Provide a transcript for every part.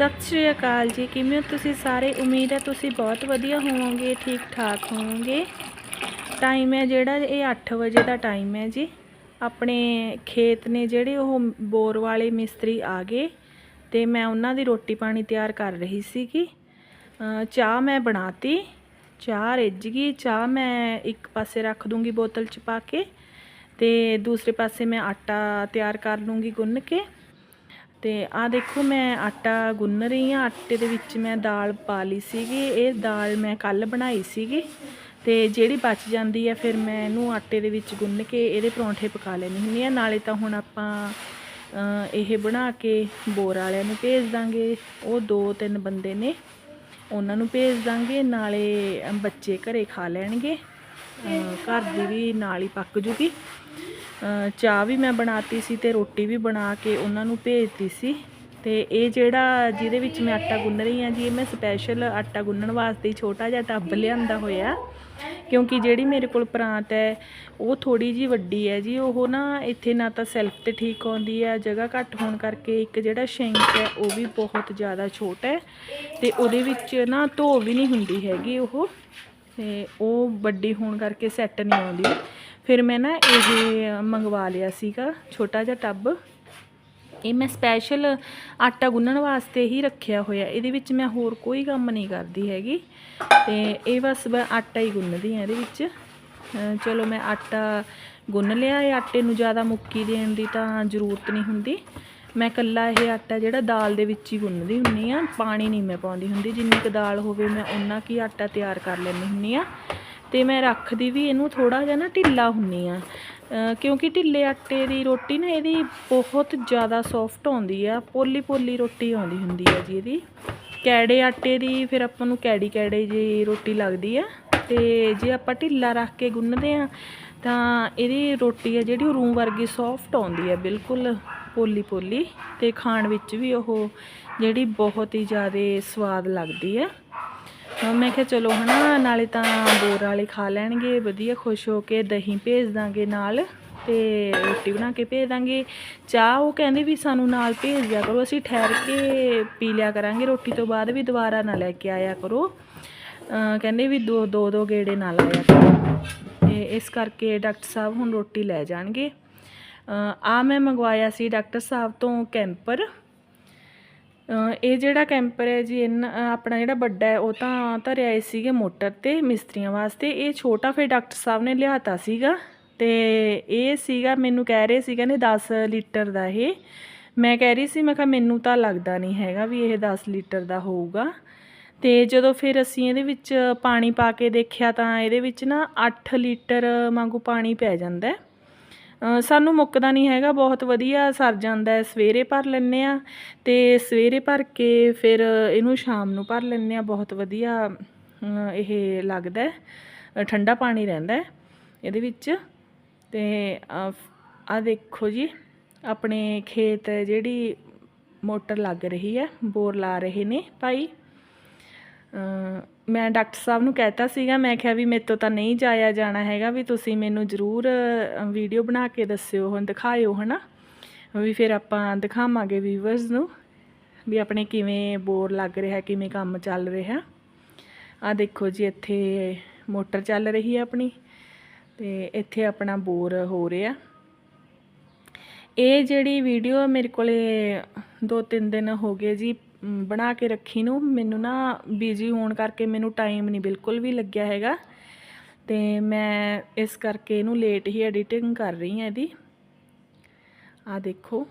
ਸਤਿ ਸ਼੍ਰੀ ਅਕਾਲ ਜੀ, ਕਿਵੇਂ ਹੋ ਤੁਸੀਂ ਸਾਰੇ? ਉਮੀਦ ਹੈ ਤੁਸੀਂ ਬਹੁਤ ਵਧੀਆ ਹੋਵੋਗੇ ਠੀਕ ਠਾਕ ਹੋਵੋਗੇ। ਟਾਈਮ ਹੈ ਜਿਹੜਾ, ਇਹ 8 ਵਜੇ ਦਾ ਟਾਈਮ ਹੈ ਜੀ। ਆਪਣੇ ਖੇਤ ਨੇ ਜਿਹੜੇ ਉਹ ਬੋਰ ਵਾਲੇ ਮਿਸਤਰੀ ਆ ਗਏ ਤੇ ਮੈਂ ਉਹਨਾਂ ਦੀ ਰੋਟੀ ਪਾਣੀ ਤਿਆਰ ਕਰ ਰਹੀ ਸੀਗੀ। ਚਾਹ ਮੈਂ ਬਣਾਤੀ, ਚਾਹ ਰਿੱਝ ਗਈ। ਚਾਹ ਮੈਂ ਇੱਕ ਪਾਸੇ ਰੱਖ ਦੂੰਗੀ ਬੋਤਲ ਚ ਪਾ ਕੇ ਤੇ ਦੂਸਰੇ ਪਾਸੇ ਮੈਂ ਆਟਾ ਤਿਆਰ ਕਰ ਲੂੰਗੀ ਗੁੰਨ ਕੇ। ਤੇ ਆ ਦੇਖੋ ਮੈਂ ਆਟਾ ਗੁੰਨ ਰਹੀ ਹਾਂ। ਆਟੇ ਦੇ ਵਿੱਚ ਮੈਂ ਦਾਲ ਪਾ ਲਈ ਸੀਗੀ। ਇਹ ਦਾਲ ਮੈਂ ਕੱਲ ਬਣਾਈ ਸੀਗੀ ਤੇ ਜਿਹੜੀ ਬਚ ਜਾਂਦੀ ਹੈ ਫਿਰ ਮੈਂ ਇਹਨੂੰ ਆਟੇ ਦੇ ਵਿੱਚ ਗੁੰਨ ਕੇ ਇਹਦੇ ਪਰੌਂਠੇ ਪਕਾ ਲੈਣੀ ਹੁੰਦੀ ਆ ਨਾਲੇ ਤਾਂ ਹੁਣ ਆਪਾਂ ਇਹ ਬਣਾ ਕੇ ਬੋਰ ਵਾਲਿਆਂ ਨੂੰ ਭੇਜ ਦਾਂਗੇ। ਉਹ ਦੋ ਤਿੰਨ ਬੰਦੇ ਨੇ, ਉਹਨਾਂ ਨੂੰ ਭੇਜ ਦਾਂਗੇ। ਨਾਲੇ ਬੱਚੇ ਘਰੇ ਖਾ ਲੈਣਗੇ। ਘਰ ਦੀ ਵੀ ਨਾਲ ਹੀ ਪੱਕ ਜੂਗੀ। ਚਾਹ ਵੀ ਮੈਂ ਬਣਾਤੀ ਸੀ ਤੇ ਰੋਟੀ ਵੀ ਬਣਾ ਕੇ ਉਹਨਾਂ ਨੂੰ ਭੇਜਤੀ ਸੀ। ਤੇ ਇਹ ਜਿਹੜਾ ਜਿਹਦੇ ਵਿੱਚ ਮੈਂ ਆਟਾ ਗੁੰਨ ਰਹੀ ਹਾਂ ਜੀ, ਇਹ ਮੈਂ ਸਪੈਸ਼ਲ ਆਟਾ ਗੁੰਨਣ ਵਾਸਤੇ ਛੋਟਾ ਜਿਹਾ ਟੱਬ ਲਿਆਂਦਾ ਹੋਇਆ। ਕਿਉਂਕਿ ਜਿਹੜੀ ਮੇਰੇ ਕੋਲ ਪਰਾਂਤ ਹੈ, ਉਹ ਥੋੜੀ ਜੀ ਵੱਡੀ ਹੈ ਜੀ। ਉਹ ਨਾ ਇੱਥੇ ਨਾ ਤਾਂ ਸੈਲਫ ਤੇ ਠੀਕ ਆਉਂਦੀ ਹੈ, ਜਗ੍ਹਾ ਘੱਟ ਹੋਣ ਕਰਕੇ ਇੱਕ ਜਿਹੜਾ ਸ਼ਿੰਕ ਹੈ, ਉਹ ਵੀ ਬਹੁਤ ਜ਼ਿਆਦਾ ਛੋਟਾ ਹੈ। ਤੇ ਉਹਦੇ ਵਿੱਚ ਨਾ ਧੋ ਵੀ ਨਹੀਂ ਹੁੰਦੀ ਹੈਗੀ ਉਹ। ਤੇ ਉਹ ਵੱਡੀ ਹੋਣ ਕਰਕੇ ਸੈੱਟ ਨਹੀਂ ਆਉਂਦੀ। ਫਿਰ ਮੈਂ ਨਾ ਇਹ ਮੰਗਵਾ ਲਿਆ ਸੀਗਾ, ਛੋਟਾ ਜਿਹਾ ਟੱਬ। ਇਹ ਮੈਂ ਸਪੈਸ਼ਲ ਆਟਾ ਗੁੰਨਣ ਵਾਸਤੇ ਹੀ ਰੱਖਿਆ ਹੋਇਆ। ਇਹਦੇ ਵਿੱਚ ਮੈਂ ਹੋਰ ਕੋਈ ਕੰਮ ਨਹੀਂ ਕਰਦੀ ਹੈਗੀ। ਤੇ ਇਹ ਬਸ ਮੈਂ ਆਟਾ ਹੀ ਗੁੰਨਦੀ ਹਾਂ ਇਹਦੇ ਵਿੱਚ। ਚਲੋ ਮੈਂ ਆਟਾ ਗੁੰਨ ਲਿਆ। ਇਹ ਆਟੇ ਨੂੰ ਜ਼ਿਆਦਾ ਮੁੱਕੀ ਦੇਣ ਦੀ ਤਾਂ ਜ਼ਰੂਰਤ ਨਹੀਂ ਹੁੰਦੀ। ਮੈਂ ਕੱਲਾ ਇਹ ਆਟਾ ਜਿਹੜਾ ਦਾਲ ਦੇ ਵਿੱਚ ਹੀ ਗੁੰਨਦੀ ਹੁੰਨੀ ਆ ਪਾਣੀ ਨਹੀਂ ਮੈਂ ਪਾਉਂਦੀ ਹੁੰਦੀ। ਜਿੰਨੀ ਕੁ ਦਾਲ ਹੋਵੇ ਮੈਂ ਉਹਨਾਂ ਕੀ ਆਟਾ ਤਿਆਰ ਕਰ ਲੈਂਦੀ ਹੁੰਨੀ ਆ ਤੇ ਮੈਂ ਰੱਖਦੀ ਵੀ ਇਹਨੂੰ ਥੋੜਾ ਜਿਹਾ ਨਾ ਢਿੱਲਾ ਹੁੰਨੀ ਆ ਕਿਉਂਕਿ ਢਿੱਲੇ ਆਟੇ ਦੀ ਰੋਟੀ ਨਾ ਇਹਦੀ ਬਹੁਤ ਜ਼ਿਆਦਾ ਸੌਫਟ ਆਉਂਦੀ ਆ, ਪੋਲੀ ਪੋਲੀ ਰੋਟੀ ਆਉਂਦੀ ਹੁੰਦੀ ਆ ਜੀ ਇਹਦੀ। ਕੈੜੇ ਆਟੇ ਦੀ ਫਿਰ ਆਪਾਂ ਨੂੰ ਕੈੜੀ ਕੈੜੇ ਜੀ ਰੋਟੀ ਲੱਗਦੀ ਆ ਤੇ ਜੇ ਆਪਾਂ ਢਿੱਲਾ ਰੱਖ ਕੇ ਗੁੰਨਦੇ ਆ ਤਾਂ ਇਹਦੀ ਰੋਟੀ ਆ ਜਿਹੜੀ ਉਹ ਰੂ ਵਰਗੀ ਸੌਫਟ ਆਉਂਦੀ ਆ, ਬਿਲਕੁਲ ਪੋਲੀ ਪੋਲੀ। ਤੇ ਖਾਣ ਵਿੱਚ ਵੀ ਉਹ ਜਿਹੜੀ ਬਹੁਤ ਹੀ ਜ਼ਿਆਦਾ ਸਵਾਦ ਲੱਗਦੀ ਆ। ਮੈਂ ਕਿਹਾ ਚਲੋ ਹਨਾ, ਨਾਲੇ ਤਾਂ ਬੋਰ ਵਾਲੇ ਖਾ ਲੈਣਗੇ, ਵਧੀਆ ਖੁਸ਼ ਹੋ ਕੇ ਦਹੀਂ ਭੇਜ ਦਾਂਗੇ ਨਾਲ ਤੇ ਰੋਟੀ ਬਣਾ ਕੇ ਭੇਜ ਦਾਂਗੇ। ਚਾਹ ਉਹ ਕਹਿੰਦੇ ਵੀ ਸਾਨੂੰ ਨਾਲ ਭੇਜ ਦਿਆ ਕਰੋ, ਅਸੀਂ ਠਹਿਰ ਕੇ ਪੀ ਲਿਆ ਕਰਾਂਗੇ, ਰੋਟੀ ਤੋਂ ਬਾਅਦ ਵੀ ਦੁਬਾਰਾ ਨਾ ਲੈ ਕੇ ਆਇਆ ਕਰੋ। ਕਹਿੰਦੇ ਵੀ ਦੋ ਦੋ ਦੋ ਗੇੜੇ ਨਾ ਲਾਇਆ ਕਰੋ। ਤੇ ਇਸ ਕਰਕੇ ਡਾਕਟਰ ਸਾਹਿਬ ਹੁਣ ਰੋਟੀ ਲੈ ਜਾਣਗੇ। ਆ ਮੈਂ ਮੰਗਵਾਇਆ ਸੀ ਡਾਕਟਰ ਸਾਹਿਬ ਤੋਂ ਕੈਂਪਰ। ਇਹ ਜਿਹੜਾ ਕੈਂਪਰ ਹੈ ਜੀ, ਇਹਨਾਂ ਆਪਣਾ ਜਿਹੜਾ ਵੱਡਾ ਹੈ, ਉਹ ਤਾਂ ਧਰਿਆ ਆਏ ਸੀਗੇ ਮੋਟਰ ਤੇ ਮਿਸਤਰੀਆਂ ਵਾਸਤੇ। ਇਹ ਛੋਟਾ ਫਿਰ ਡਾਕਟਰ ਸਾਹਿਬ ਨੇ ਲਿਆਤਾ ਸੀਗਾ ਤੇ ਇਹ ਸੀਗਾ, ਮੈਨੂੰ ਕਹਿ ਰਹੇ ਸੀ ਕਹਿੰਦੇ 10 ਲੀਟਰ ਦਾ ਇਹ। ਮੈਂ ਕਹਿ ਰਹੀ ਸੀ, ਮੈਂ ਕਿਹਾ ਮੈਨੂੰ ਤਾਂ ਲੱਗਦਾ ਨਹੀਂ ਹੈਗਾ ਵੀ ਇਹ 10 ਲੀਟਰ ਦਾ ਹੋਊਗਾ। ਤੇ ਜਦੋਂ ਫਿਰ ਅਸੀਂ ਇਹਦੇ ਵਿੱਚ ਪਾਣੀ ਪਾ ਕੇ ਦੇਖਿਆ ਤਾਂ ਇਹਦੇ ਵਿੱਚ ਨਾ 8 ਲੀਟਰ ਵਾਂਗੂ ਪਾਣੀ ਪੈ ਜਾਂਦਾ ਹੈ। ਸਾਨੂੰ ਮੁੱਕਦਾ ਨਹੀਂ ਹੈਗਾ, ਬਹੁਤ ਵਧੀਆ ਸਰ ਜਾਂਦਾ ਸਵੇਰੇ ਭਰ ਲੈਂਦੇ ਆ ਤੇ ਸਵੇਰੇ ਭਰ ਕੇ ਫਿਰ ਇਹਨੂੰ ਸ਼ਾਮ ਨੂੰ ਭਰ ਲੈਂਦੇ ਆ ਬਹੁਤ ਵਧੀਆ ਇਹ ਲੱਗਦਾ ਠੰਡਾ ਪਾਣੀ ਰਹਿੰਦਾ ਇਹਦੇ ਵਿੱਚ ਤੇ ਆ ਦੇਖੋ ਜੀ, ਆਪਣੇ ਖੇਤ ਜਿਹੜੀ ਮੋਟਰ ਲੱਗ ਰਹੀ ਹੈ, ਬੋਰ ਲਾ ਰਹੇ ਨੇ ਭਾਈ। ਮੈਂ ਡਾਕਟਰ ਸਾਹਿਬ ਨੂੰ ਕਹਿਤਾ ਸੀਗਾ, ਮੈਂ ਕਿਹਾ ਵੀ ਮੇਰੇ ਤੋਂ ਤਾਂ ਨਹੀਂ ਜਾਇਆ ਜਾਣਾ ਹੈਗਾ, ਵੀ ਤੁਸੀਂ ਮੈਨੂੰ ਜ਼ਰੂਰ ਵੀਡੀਓ ਬਣਾ ਕੇ ਦੱਸਿਓ, ਹੁਣ ਦਿਖਾਇਓ, ਹਨਾ? ਵੀ ਫਿਰ ਆਪਾਂ ਦਿਖਾਵਾਂਗੇ ਵੀਵਰਸ ਨੂੰ ਵੀ ਆਪਣੇ ਕਿਵੇਂ ਬੋਰ ਲੱਗ ਰਿਹਾ, ਕਿਵੇਂ ਕੰਮ ਚੱਲ ਰਿਹਾ। ਆ ਦੇਖੋ ਜੀ, ਇੱਥੇ ਮੋਟਰ ਚੱਲ ਰਹੀ ਹੈ ਆਪਣੀ ਤੇ ਇੱਥੇ ਆਪਣਾ ਬੋਰ ਹੋ ਰਿਹਾ। ਇਹ ਜਿਹੜੀ ਵੀਡੀਓ ਮੇਰੇ ਕੋਲੇ ਦੋ ਤਿੰਨ ਦਿਨ ਹੋ ਗਏ ਜੀ ਬਣਾ ਕੇ ਰੱਖੀ ਨੂੰ। ਮੈਨੂੰ ਨਾ ਬਿਜ਼ੀ ਹੋਣ ਕਰਕੇ ਮੈਨੂੰ ਟਾਈਮ ਨਹੀਂ ਬਿਲਕੁਲ ਵੀ ਲੱਗਿਆ ਹੈਗਾ। ਤੇ ਮੈਂ ਇਸ ਕਰਕੇ ਇਹਨੂੰ ਲੇਟ ਹੀ ਐਡੀਟਿੰਗ ਕਰ ਰਹੀ ਹਾਂ ਇਹਦੀ। ਆ ਦੇਖੋ।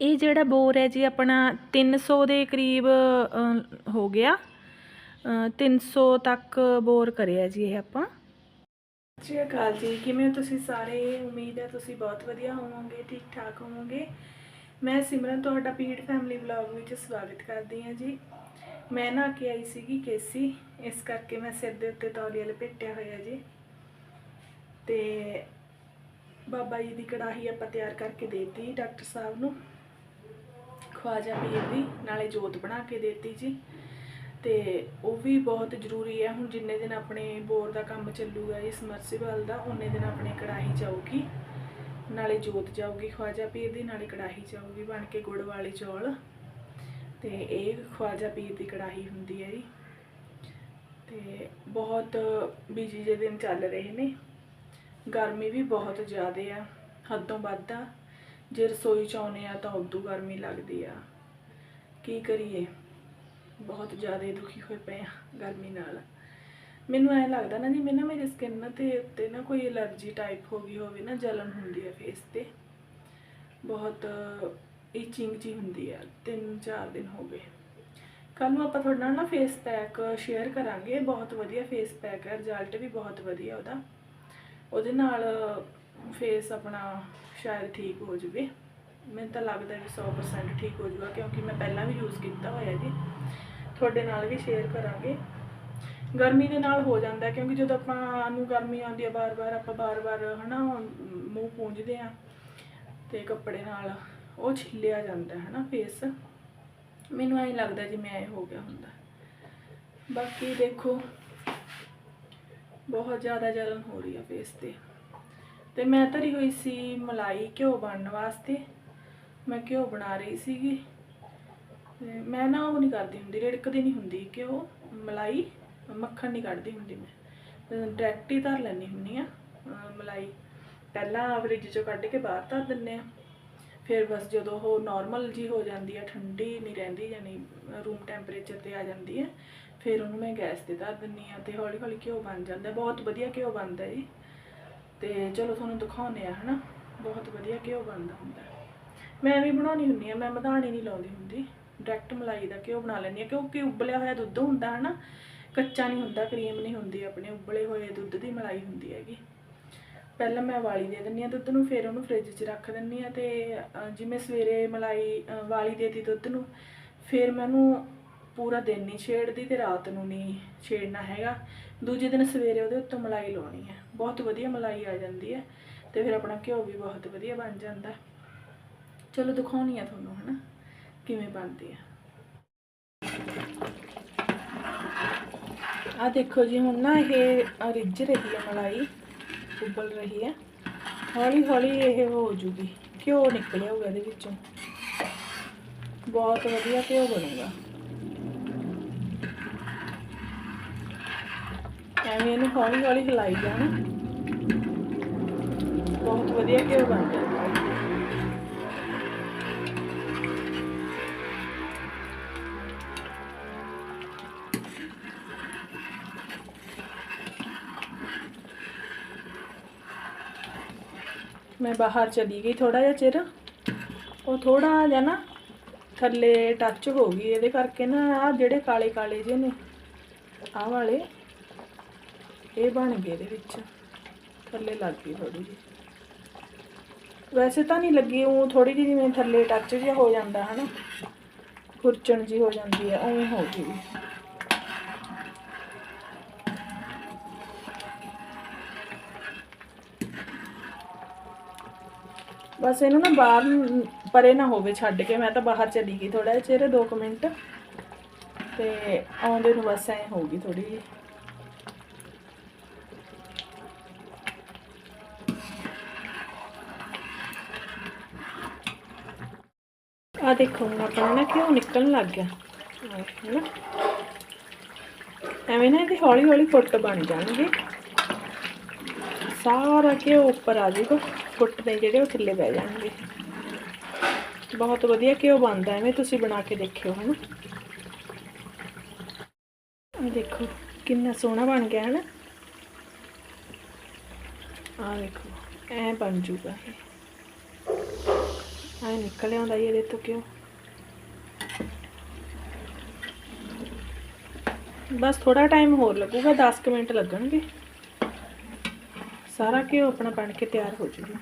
ਇਹ ਜਿਹੜਾ ਬੋਰ ਹੈ ਜੀ ਆਪਣਾ 300 ਦੇ ਕਰੀਬ ਹੋ ਗਿਆ। ਅ, 300 ਤੱਕ ਬੋਰ ਕਰਿਆ ਜੀ ਇਹ ਆਪਾਂ। ਸ਼੍ਰੀ ਅਕਾਲ ਜੀ। ਕਿਵੇਂ ਤੁਸੀਂ ਸਾਰੇ? ਉਮੀਦ ਹੈ ਤੁਸੀਂ ਬਹੁਤ ਵਧੀਆ ਹੋਵੋਗੇ, ਠੀਕ ਠਾਕ ਹੋਵੋਗੇ। ਮੈਂ ਸਿਮਰਨ, ਤੁਹਾਡਾ ਪੀੜ ਫੈਮਿਲੀ ਵਲੌਗ ਵਿੱਚ ਸਵਾਗਤ ਕਰਦੀ ਹਾਂ ਜੀ। ਮੈਂ ਨਾ ਕੇ ਆਈ ਸੀਗੀ ਕੇਸੀ, ਇਸ ਕਰਕੇ ਮੈਂ ਸਿਰ ਦੇ ਉੱਤੇ ਤੌਲੀਆ ਲਪੇਟਿਆ ਹੋਇਆ ਜੀ। ਤੇ ਬਾਬਾ ਜੀ ਦੀ ਕੜਾਹੀ ਆਪਾਂ ਤਿਆਰ ਕਰਕੇ ਦੇਤੀ ਡਾਕਟਰ ਸਾਹਿਬ ਨੂੰ। ਖਵਾਜਾ ਪੀਰ ਦੀ, ਨਾਲੇ ਜੋਤ ਬਣਾ ਕੇ ਦੇਤੀ ਜੀ। ਤੇ ਉਹ ਵੀ ਬਹੁਤ ਜ਼ਰੂਰੀ ਹੈ। ਹੁਣ ਜਿੰਨੇ ਦਿਨ ਆਪਣੇ ਬੋਰ ਦਾ ਕੰਮ ਚੱਲੂਗਾ ਇਸ ਸਮਰਸੀਬਲ ਦਾ ਉਹਨੇ ਦਿਨ ਆਪਣੇ ਕੜਾਹੀ ਜਾਊਗੀ ਨਾਲੇ ਜੋਤ ਜਾਊਗੀ ਖਵਾਜਾ ਪੀਰ ਦੀ, ਨਾਲੇ ਕੜਾਹੀ ਜਾਊਗੀ ਬਣ ਕੇ ਗੁੜ ਵਾਲੀ ਚੌਲ। ਤੇ ਇਹ ਖਵਾਜਾ ਪੀਰ ਦੀ ਕੜਾਹੀ ਹੁੰਦੀ ਹੈ ਜੀ। ਤੇ ਬਹੁਤ ਬਿਜ਼ੀ ਜਿਹੇ ਦਿਨ ਚੱਲ ਰਹੇ ਨੇ। ਗਰਮੀ ਵੀ ਬਹੁਤ ਜ਼ਿਆਦਾ ਆ, ਹੱਦੋਂ ਵੱਧ ਆ। ਜੇ ਰਸੋਈ ਚ ਆਉਨੇ ਆ ਤਾਂ ਉਦੋਂ ਗਰਮੀ ਲੱਗਦੀ ਆ। ਕੀ ਕਰੀਏ? ਬਹੁਤ ਜ਼ਿਆਦਾ ਦੁਖੀ ਹੋਏ ਪਏ ਆ ਗਰਮੀ ਨਾਲ। ਮੈਨੂੰ ਐ ਲੱਗਦਾ ਨਾ ਜਿਵੇਂ ਨਾ ਮੇਰੀ ਸਕਿਨ ਤੇ ਉੱਤੇ ਨਾ ਕੋਈ ਐਲਰਜੀ ਟਾਈਪ ਹੋ ਗਈ ਹੋਵੇ ਨਾ ਜਲਨ ਹੁੰਦੀ ਹੈ ਫੇਸ ਤੇ। ਬਹੁਤ ਇਚਿੰਗ ਜੀ ਹੁੰਦੀ ਆ ਤਿੰਨ ਚਾਰ ਦਿਨ ਹੋ ਗਏ। ਕੱਲ ਨੂੰ ਆਪਾਂ ਤੁਹਾਡੇ ਨਾਲ ਨਾ ਫੇਸ ਪੈਕ ਸ਼ੇਅਰ ਕਰਾਂਗੇ, ਬਹੁਤ ਵਧੀਆ ਫੇਸ ਪੈਕ ਹੈ ਰਿਜ਼ਲਟ ਵੀ ਬਹੁਤ ਵਧੀਆ ਉਹਦਾ। ਉਹਦੇ ਨਾਲ ਫੇਸ ਆਪਣਾ ਸ਼ਾਇਦ ਠੀਕ ਹੋ ਜਾਵੇ। ਮੈਨੂੰ ਤਾਂ ਲੱਗਦਾ ਵੀ 100% ਠੀਕ ਹੋ ਜਾਊਗਾ, ਕਿਉਂਕਿ ਮੈਂ ਪਹਿਲਾਂ ਵੀ ਯੂਜ਼ ਕੀਤਾ ਹੋਇਆ ਜੀ। ਤੁਹਾਡੇ ਨਾਲ ਵੀ ਸ਼ੇਅਰ ਕਰਾਂਗੇ। ਗਰਮੀ ਦੇ ਨਾਲ ਹੋ ਜਾਂਦਾ, ਕਿਉਂਕਿ ਜਦੋਂ ਆਪਾਂ ਨੂੰ ਗਰਮੀ ਆਉਂਦੀ ਹੈ ਬਾਰ-ਬਾਰ ਆਪਾਂ ਬਾਰ-ਬਾਰ ਹਨਾ, ਮੂੰਹ ਪੂੰਝਦੇ ਆ ਤੇ ਕੱਪੜੇ ਨਾਲ ਉਹ ਛਿੱਲਿਆ ਜਾਂਦਾ ਹੈ ਹਨਾ ਫੇਸ ਮੈਨੂੰ ਐਂ ਲੱਗਦਾ ਜਿਵੇਂ ਐ ਹੋ ਗਿਆ ਹੁੰਦਾ। ਬਾਕੀ ਦੇਖੋ, ਬਹੁਤ ਜ਼ਿਆਦਾ ਜਲਨ ਹੋ ਰਹੀ ਆ ਫੇਸ ਤੇ। ਤੇ ਮੈਂ ਧਰੀ ਹੋਈ ਸੀ ਮਲਾਈ ਘਿਓ ਬਣਨ ਵਾਸਤੇ। ਮੈਂ ਘਿਓ ਬਣਾ ਰਹੀ ਸੀਗੀ। ਮੈਂ ਨਾ ਉਹ ਨਹੀਂ ਕਰਦੀ ਹੁੰਦੀ, ਰਿੜਕਦੀ ਨਹੀਂ ਹੁੰਦੀ ਘਿਓ, ਮਲਾਈ, ਮੱਖਣ ਨਹੀਂ ਕੱਢਦੀ ਹੁੰਦੀ ਮੈਂ। ਡਾਇਰੈਕਟ ਹੀ ਧਰ ਲੈਣੀ ਹੁੰਦੀ ਆ ਮਲਾਈ। ਪਹਿਲਾਂ ਫ੍ਰਿਜ ਚੋਂ ਕੱਢ ਕੇ ਬਾਹਰ ਧਰ ਦਿੰਨੇ ਆ ਫਿਰ ਬਸ ਜਦੋਂ ਉਹ ਨਾਰਮਲ ਜੀ ਹੋ ਜਾਂਦੀ ਹੈ, ਠੰਡੀ ਨਹੀਂ ਰਹਿੰਦੀ ਯਾਨੀ ਰੂਮ ਟੈਂਪਰੇਚਰ ਤੇ ਆ ਜਾਂਦੀ ਹੈ, ਫਿਰ ਉਹਨੂੰ ਮੈਂ ਗੈਸ ਤੇ ਧਰ ਦਿੰਨੀ ਆ ਤੇ ਹੌਲੀ ਹੌਲੀ ਘਿਓ ਬਣ ਜਾਂਦਾ ਬਹੁਤ ਵਧੀਆ ਘਿਓ ਬਣਦਾ ਜੀ। ਤੇ ਚਲੋ ਤੁਹਾਨੂੰ ਦਿਖਾਉਂਦੇ ਆ ਹਨਾ? ਬਹੁਤ ਵਧੀਆ ਘਿਓ ਬਣਦਾ ਹੁੰਦਾ ਮੈਂ ਵੀ ਬਣਾਉਣੀ ਹੁੰਦੀ ਆ ਮੈਂ ਮਧਾਣੀ ਨਹੀਂ ਲਾਉਂਦੀ ਹੁੰਦੀ। ਡਾਇਰੈਕਟ ਮਲਾਈ ਦਾ ਘਿਓ ਬਣਾ ਲੈਂਦੀ ਆ ਕਿਉਂਕਿ ਉਬਲਿਆ ਹੋਇਆ ਦੁੱਧ ਹੁੰਦਾ ਹਨਾ ਕੱਚਾ ਨਹੀਂ ਹੁੰਦਾ ਕਰੀਮ ਨਹੀਂ ਹੁੰਦੀ ਆਪਣੇ ਉਬਲੇ ਹੋਏ ਦੁੱਧ ਦੀ ਮਲਾਈ ਹੁੰਦੀ ਹੈਗੀ। ਪਹਿਲਾਂ ਮੈਂ ਵਾਲੀ ਦੇ ਦਿੰਨੀ ਆ ਦੁੱਧ ਨੂੰ ਫਿਰ ਉਹਨੂੰ ਫ੍ਰਿਜ 'ਚ ਰੱਖ ਦਿੰਨੀ ਆ ਤੇ ਜਿਵੇਂ ਸਵੇਰੇ ਮਲਾਈ ਅ, ਵਾਲੀ ਦੇਤੀ ਦੁੱਧ ਨੂੰ ਫਿਰ ਮੈਂ ਉਹਨੂੰ ਪੂਰਾ ਦਿਨ ਨਹੀਂ ਛੇੜਦੀ ਤੇ ਰਾਤ ਨੂੰ ਨਹੀਂ ਛੇੜਨਾ ਹੈਗਾ। ਦੂਜੇ ਦਿਨ ਸਵੇਰੇ ਉਹਦੇ ਉੱਤੋਂ ਮਲਾਈ ਲਾਉਣੀ ਹੈ। ਬਹੁਤ ਵਧੀਆ ਮਲਾਈ ਆ ਜਾਂਦੀ ਹੈ ਤੇ ਫਿਰ ਆਪਣਾ ਘਿਓ ਵੀ ਬਹੁਤ ਵਧੀਆ ਬਣ ਜਾਂਦਾ। ਚਲੋ ਦਿਖਾਉਣੀ ਆ ਤੁਹਾਨੂੰ, ਹਨਾ? ਕਿਵੇਂ ਬਣਦੀ ਆ। ਆ ਦੇਖੋ ਜੀ, ਹੁਣ ਨਾ ਇਹ ਰਿੱਝ ਰਹੀ ਹੈ ਮਲਾਈ, ਉਬਲ ਰਹੀ ਹੈ ਹੌਲੀ ਹੌਲੀ ਇਹ ਹੋ ਜੂਗੀ। ਘਿਓ ਨਿਕਲਿਆ ਹੋਊਗਾ ਇਹਦੇ ਵਿੱਚੋਂ। ਬਹੁਤ ਵਧੀਆ ਘਿਓ ਬਣੂਗਾ। ਐਵੇਂ ਇਹਨੂੰ ਹੌਲੀ ਹੌਲੀ ਹਿਲਾਈ ਜਾਣਾ। ਬਹੁਤ ਵਧੀਆ ਘਿਓ ਬਣ ਜਾਏਗਾ ਮੈਂ ਬਾਹਰ ਚਲੀ ਗਈ ਥੋੜਾ ਜਿਹਾ ਚਿਰ। ਉਹ ਥੋੜਾ ਜਿਹਾ ਨਾ ਥੱਲੇ ਟੱਚ ਹੋ ਗਈ, ਇਹਦੇ ਕਰਕੇ ਨਾ ਆ ਜਿਹੜੇ ਕਾਲੇ ਕਾਲੇ ਜਿਹੇ ਨੇ, ਆਹ ਵਾਲੇ, ਇਹ ਬਣ ਗਏ ਇਹਦੇ ਵਿੱਚ। ਥੱਲੇ ਲੱਗ ਗਈ ਥੋੜੀ ਜਿਹੀ। ਵੈਸੇ ਤਾਂ ਨਹੀਂ ਲੱਗੀ, ਉਹ ਥੋੜੀ ਜਿਹੀ ਜਿਵੇਂ ਥੱਲੇ ਟੱਚ ਜਿਹਾ ਹੋ ਜਾਂਦਾ, ਹਨਾ? ਖੁਰਚਣ ਜੀ ਹੋ ਜਾਂਦੀ ਹੈ, ਉਵੇਂ ਹੋ ਗਈ। ਬਸ ਇਹਨੂੰ ਨਾ ਬਾਹਰ ਪਰੇ ਨਾ ਹੋਵੇ ਛੱਡ ਕੇ ਮੈਂ ਤਾਂ ਬਾਹਰ ਚਲੀ ਗਈ ਥੋੜਾ ਜਿਹਾ ਚਿਰ 2 ਮਿੰਟ। ਤੇ ਆਉਂਦੇ ਨੂੰ ਬਸ ਐ ਹੋਊਗੀ ਥੋੜੀ ਜਿਹੀ। ਆ ਦੇਖੋ ਹੁਣ ਆਪਣਾ ਨਾ ਘਿਓ ਨਿਕਲਣ ਲੱਗ ਗਿਆ। ਆਹ, ਹੈਨਾ? ਐਵੇਂ ਨਾ ਇਹਦੇ ਹੌਲੀ ਹੌਲੀ ਫੁੱਟ ਬਣ ਜਾਣਗੇ। ਸਾਰਾ ਘਿਓ ਉੱਪਰ ਆ ਜਾਊਗਾ ਫੁੱਟ ਦੇ ਜਿਹੜੇ ਉਹ ਥੱਲੇ ਬਹਿ ਜਾਣਗੇ। ਬਹੁਤ ਵਧੀਆ ਘਿਓ ਬਣਦਾ ਐਵੇਂ ਤੁਸੀਂ ਬਣਾ ਕੇ ਦੇਖਿਓ, ਹਨਾ? ਆ ਦੇਖੋ, ਕਿੰਨਾ ਸੋਹਣਾ ਬਣ ਗਿਆ, ਹਨਾ? ਆ ਦੇਖੋ, ਐ ਬਣ ਜੂਗਾ ਇਹ। ਐ ਨਿਕਲ ਆਉਂਦਾ ਜੀ ਇਹਦੇ ਤੋਂ ਘਿਓ। ਬਸ ਥੋੜਾ ਟਾਈਮ ਹੋਰ ਲੱਗੂਗਾ 10 ਕੁ ਮਿੰਟ ਲੱਗਣਗੇ। ਸਾਰਾ ਘਿਓ ਆਪਣਾ ਬਣ ਕੇ ਤਿਆਰ ਹੋ ਜੂਗਾ